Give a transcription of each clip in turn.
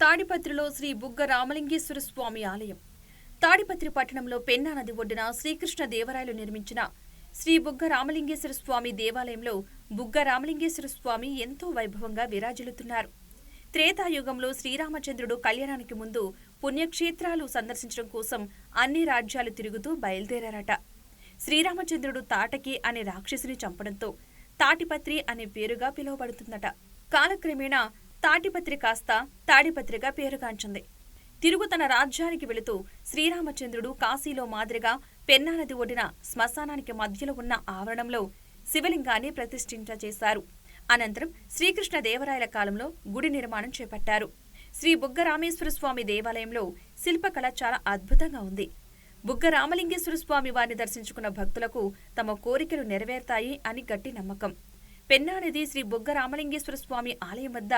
తాడిపత్రిలో శ్రీ బుగ్గ రామలింగేశ్వర స్వామి ఆలయం. తాడిపత్రి పట్టణంలో పెన్నా నది ఒడ్డున శ్రీకృష్ణ దేవరాయలు నిర్మించిన శ్రీ బుగ్గ రామలింగేశ్వర స్వామి దేవాలయంలో బుగ్గ రామలింగేశ్వర స్వామి ఎంతో వైభవంగా విరాజిల్లుతున్నారు. త్రేతాయుగంలో శ్రీరామచంద్రుడు కళ్యాణానికి ముందు పుణ్యక్షేత్రాలు సందర్శించడం కోసం అన్ని రాజ్యాలు తిరుగుతూ బయలుదేరారట. శ్రీరామచంద్రుడు తాటకి అనే రాక్షసుని చంపడంతో తాటిపత్రి అనే పేరుగా పిలువబడుతుందట. కాలక్రమేణా తాటిపత్రి కాస్త తాడిపత్రిగా పేరుగాంచింది. తిరుగు తన రాజ్యానికి వెళుతూ శ్రీరామచంద్రుడు కాశీలో మాదిరిగా పెన్నానది ఒడిన ఒడ్డిన శ్మశానానికి మధ్యలో ఉన్న ఆవరణంలో శివలింగాన్ని ప్రతిష్ఠించ చేశారు అనంతరం శ్రీకృష్ణ దేవరాయల కాలంలో గుడి నిర్మాణం చేపట్టారు. శ్రీ బుగ్గరామేశ్వర స్వామి దేవాలయంలో శిల్పకళ చాలా అద్భుతంగా ఉంది. బుగ్గ రామలింగేశ్వర స్వామి వారిని దర్శించుకున్న భక్తులకు తమ కోరికలు నెరవేరుతాయి అని గట్టి నమ్మకం. పెన్నా నది శ్రీ బుగ్గ రామలింగేశ్వర స్వామి ఆలయం వద్ద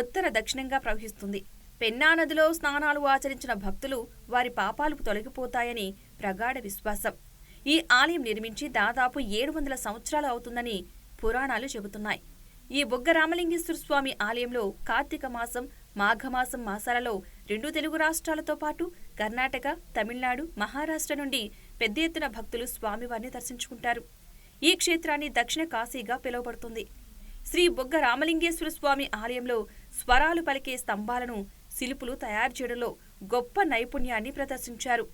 ఉత్తర దక్షిణంగా ప్రవహిస్తుంది. పెన్నా నదిలో స్నానాలు ఆచరించిన భక్తులు వారి పాపాలు తొలగిపోతాయని ప్రగాఢ విశ్వాసం. ఈ ఆలయం నిర్మించి దాదాపు ఏడు వందల సంవత్సరాలు అవుతుందని పురాణాలు చెబుతున్నాయి. ఈ బొగ్గ రామలింగేశ్వర స్వామి ఆలయంలో కార్తీక మాసం మాఘమాసం మాసాలలో రెండు తెలుగు రాష్ట్రాలతో పాటు కర్ణాటక తమిళనాడు మహారాష్ట్ర నుండి పెద్ద ఎత్తున భక్తులు స్వామివారిని దర్శించుకుంటారు. ఈ క్షేత్రాన్ని దక్షిణ కాశీగా పిలువబడుతుంది. శ్రీ బొగ్గ రామలింగేశ్వర స్వామి ఆలయంలో స్వరాలు పలికే స్తంభాలను శిల్పులు తయారు చేయడంలో గొప్ప నైపుణ్యాన్ని ప్రదర్శించారు.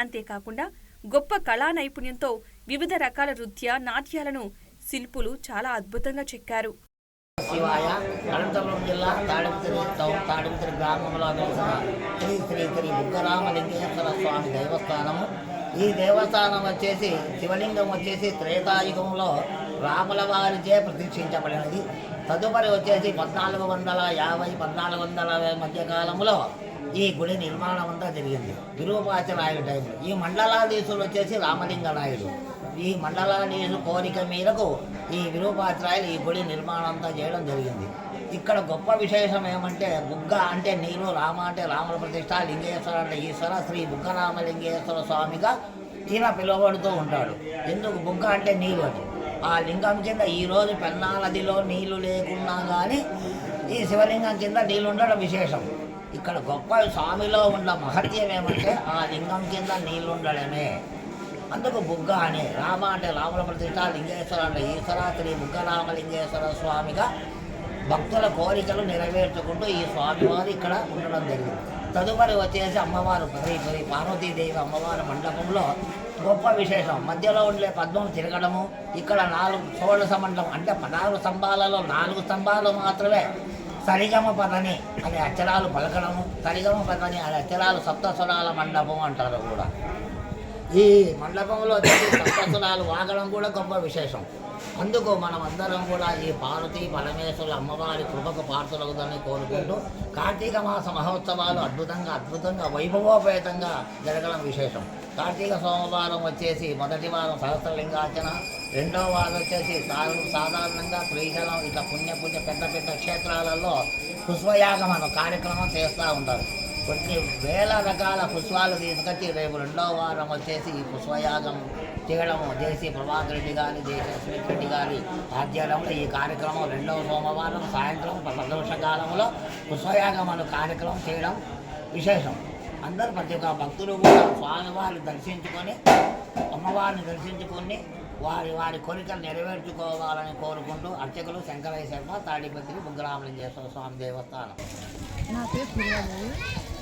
అంతేకాకుండా గొప్ప కళా నైపుణ్యంతో వివిధ రకాల నృత్య నాట్యాలను శిల్పులు చాలా అద్భుతంగా చెక్కారు. శివాయ అనంతపురం జిల్లా తాడిపత్రి టౌన్ గ్రామంలో వెలిసిన శ్రీ శ్రీ శ్రీ బుగ్గరామలింగేశ్వర స్వామి దేవస్థానము. ఈ దేవస్థానం వచ్చేసి శివలింగం వచ్చేసి త్రేతాయుగంలో రాముల వారిచే ప్రతీక్షించబడినది. తదుపరి వచ్చేసి పద్నాలుగు వందల యాభై పద్నాలుగు వందల మధ్య కాలంలో ఈ గుడి నిర్మాణం అంతా జరిగింది. విరూపాచరాయుడు టైంలో. ఈ మండలాధీశులు వచ్చేసి రామలింగ నాయుడు ఈ మండలాధీశు కోరిక మేరకు ఈ విరూపాచరాయులు ఈ గుడి నిర్మాణం అంతా చేయడం జరిగింది. ఇక్కడ గొప్ప విశేషం ఏమంటే బుగ్గ అంటే నీరు రామ అంటే రాముల ప్రతిష్ట లింగేశ్వర అంటే ఈశ్వర శ్రీ బుగ్గ రామలింగేశ్వర స్వామిగా ఈయన పిలువబడుతూ ఉంటాడు. ఎందుకు బుగ్గ అంటే నీరు అని? ఆ లింగం కింద ఈరోజు పెన్నా నదిలో నీళ్ళు లేకున్నా కానీ ఈ శివలింగం కింద నీళ్ళు ఉండడం విశేషం. ఇక్కడ గొప్ప స్వామిలో ఉన్న మహత్యం ఏమంటే ఆ లింగం కింద నీళ్ళు ఉండడమే అందుకు బుగ్గ అని రామ అంటే రాముల ప్రతిష్ట లింగేశ్వర అంటే ఈశ్వర శ్రీ బుగ్గ రామలింగేశ్వర స్వామిగా భక్తుల కోరికలు నెరవేర్చుకుంటూ ఈ స్వామివారు ఇక్కడ ఉండడం జరిగింది. తదుపరి వచ్చేసి అమ్మవారు పరి పరి పార్వతీదేవి అమ్మవారి మండపంలో గొప్ప విశేషం. మధ్యలో ఉండే పద్మం తిరగడము ఇక్కడ నాలుగు షోడశ మండపం అంటే పదహారు స్తంభాలలో నాలుగు స్తంభాలు మాత్రమే. సరిగమ పదని అనే అక్షరాలు పలకడము సరిగమ పదని అనే అక్షరాలు సప్తస్వరాల మండపం అంటారు కూడా. ఈ మండపంలో వచ్చేసి వాగడం కూడా గొప్ప విశేషం. అందుకు మనం అందరం కూడా ఈ పార్వతీ పరమేశ్వరుల అమ్మవారి కృపకు పాత్రలవుదని కోరుకుంటూ కార్తీక మాస మహోత్సవాలు అద్భుతంగా అద్భుతంగా వైభవోపేతంగా జరగడం విశేషం. కార్తీక సోమవారం వచ్చేసి మొదటి వారం సహస్రలింగార్చన రెండో వారం వచ్చేసి సాధారణంగా శ్రీశైలం ఇట్లా పుణ్య పుణ్య పెద్ద పెద్ద క్షేత్రాలలో పుష్పయాగం అనే కార్యక్రమం చేస్తూ ఉంటారు. కొన్ని వేల రకాల పుష్పాలు తీసుకొచ్చి రేపు రెండో వారం వచ్చేసి ఈ పుష్పయాగం చేయడం దేశీ ప్రభాకర్ రెడ్డి గారి దేశ అశ్విత్ రెడ్డి గారి ఆధ్వర్యంలో ఈ కార్యక్రమం రెండవ సోమవారం సాయంత్రం ప్రదోష కాలంలో పుష్పయాగం అనే కార్యక్రమం చేయడం విశేషం. అందరూ ప్రతి ఒక్క భక్తులు కూడా స్వామివారిని దర్శించుకొని అమ్మవారిని దర్శించుకొని వారి వారి కోరికలు నెరవేర్చుకోవాలని కోరుకుంటూ అర్చకులు శంకరయ్య శర్మ తాడిపత్రి బుగ్గరామలింగేశ్వర స్వామి దేవస్థానం. నా పేరు సూర్యాదేవి.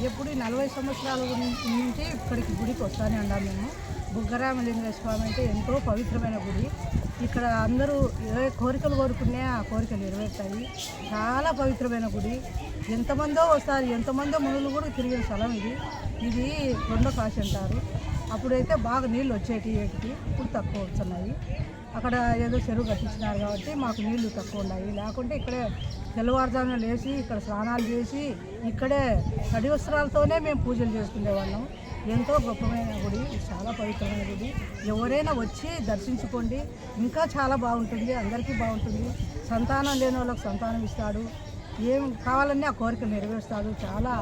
ఎప్పుడు నలభై సంవత్సరాల నుంచి ఇక్కడికి గుడికి వస్తానే ఉన్నాం మేము. బుగ్గరామలింగ స్వామి అంటే ఎంతో పవిత్రమైన గుడి. ఇక్కడ అందరూ ఏ కోరికలు కోరుకునే ఆ కోరికలు నెరవేరుతాయి. చాలా పవిత్రమైన గుడి. ఎంతమందో వస్తారు ఎంతమందో మునులు కూడా తిరిగిన స్థలం ఇది. ఇది కొండ కాశి అంటారు. అప్పుడైతే బాగా నీళ్ళు వచ్చేటి ఏటికి ఇప్పుడు తక్కువ వస్తున్నాయి. అక్కడ ఏదో చెరువు కట్టించినారు కాబట్టి మాకు నీళ్ళు తక్కువ ఉన్నాయి. లేకుంటే ఇక్కడే తెల్లవారుజామున లేచి ఇక్కడ స్నానాలు చేసి ఇక్కడే తడి వస్త్రాలతోనే మేము పూజలు చేసుకునేవాళ్ళం ఎంతో గొప్పమైన గుడి చాలా పవిత్రమైన గుడి. ఎవరైనా వచ్చి దర్శించుకోండి. ఇంకా చాలా బాగుంటుంది. అందరికీ బాగుంటుంది. సంతానం లేని వాళ్ళకి సంతానం ఇస్తాడు. ఏం కావాలని ఆ కోరికలు నెరవేరుస్తాడు. చాలా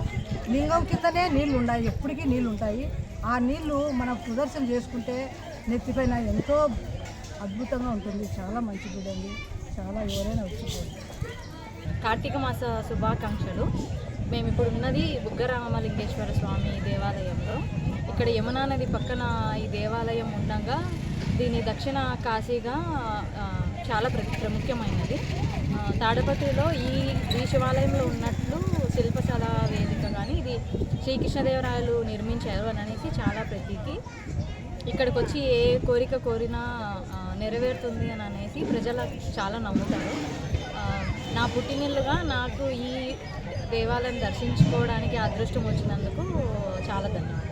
లింగం కిందనే నీళ్ళు ఉన్నాయి. ఎప్పటికీ నీళ్ళు ఉంటాయి. ఆ నీళ్ళు మనం ప్రదర్శన చేసుకుంటే నెత్తిపైన ఎంతో అద్భుతంగా ఉంటుంది. చాలా మంచి గుడి అండి. చాలా ఎవరైనా వచ్చిపోండి కార్తీక మాస శుభాకాంక్షలు. మేము ఇప్పుడు ఉన్నది బుగ్గరామలింగేశ్వర స్వామి దేవాలయంలో. ఇక్కడ యమునా నది పక్కన ఈ దేవాలయం ఉండగా దీని దక్షిణ కాశీగా చాలా ప్ర ప్రముఖమైనది తాడపత్రిలో ఈ ఈ శివాలయంలో ఉన్నట్లు శిల్పశాల వేదిక కానీ ఇది శ్రీకృష్ణదేవరాయలు నిర్మించారు అని అనేసి చాలా ప్రతీతి. ఇక్కడికి వచ్చి ఏ కోరిక కోరినా నెరవేరుతుంది అని అనేసి ప్రజలు చాలా నమ్ముతారు. నా పుట్టినిల్లుగా నాకు ఈ దేవాలయం దర్శించుకోవడానికి అదృష్టం వచ్చినందుకు చాలా ధన్యవాదాలు.